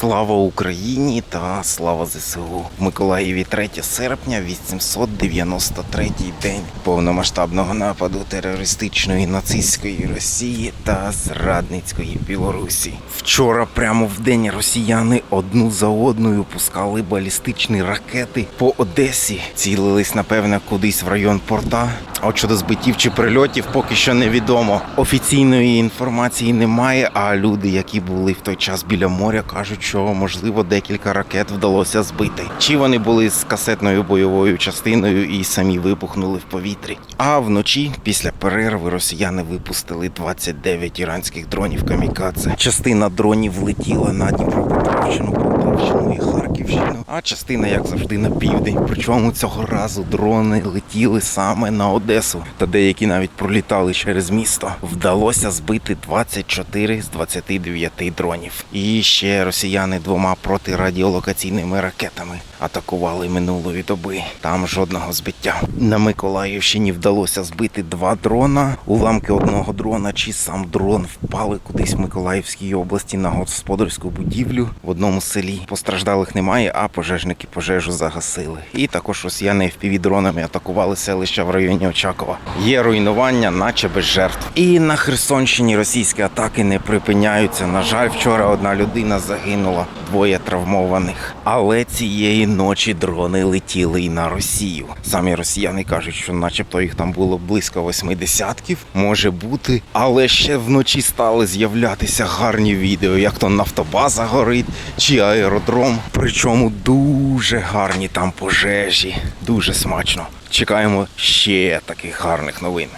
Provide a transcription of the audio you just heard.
Слава Україні та слава ЗСУ. В Миколаєві 3 серпня, 893 день повномасштабного нападу терористичної нацистської Росії та зрадницької Білорусі. Вчора, прямо в день, росіяни одну за одною пускали балістичні ракети по Одесі. Цілились, напевне, кудись в район порта. А от щодо збиттів чи прильотів, поки що невідомо. Офіційної інформації немає. А люди, які були в той час біля моря, кажуть, що можливо декілька ракет вдалося збити. Чи вони були з касетною бойовою частиною і самі вибухнули в повітрі. А вночі, після перерви, росіяни випустили 29 іранських дронів камікадзе. Частина дронів летіла на Дніпропетровщину, а частина, як завжди, на південь. Причому цього разу дрони летіли саме на Одесу, та деякі навіть пролітали через місто. Вдалося збити 24 з 29 дронів. І ще росіяни двома протирадіолокаційними ракетами атакували минулої доби. Там жодного збиття. На Миколаївщині вдалося збити два дрона. Уламки одного дрона чи сам дрон впали кудись в Миколаївській області на господарську будівлю в одному селі. Постраждалих немає, а пожежники пожежу загасили. І також росіяни FPV-дронами атакували селища в районі Очакова. Є руйнування, наче без жертв. І на Херсонщині російські атаки не припиняються. На жаль, вчора одна людина загинула, двоє травмованих. Але цієї ночі дрони летіли і на Росію. Самі росіяни кажуть, що начебто їх там було близько восьми десятків, може бути. Але ще вночі стали з'являтися гарні відео, як то нафтобаза горить чи аеродром. Причому дуже гарні там пожежі, дуже смачно. Чекаємо ще таких гарних новин.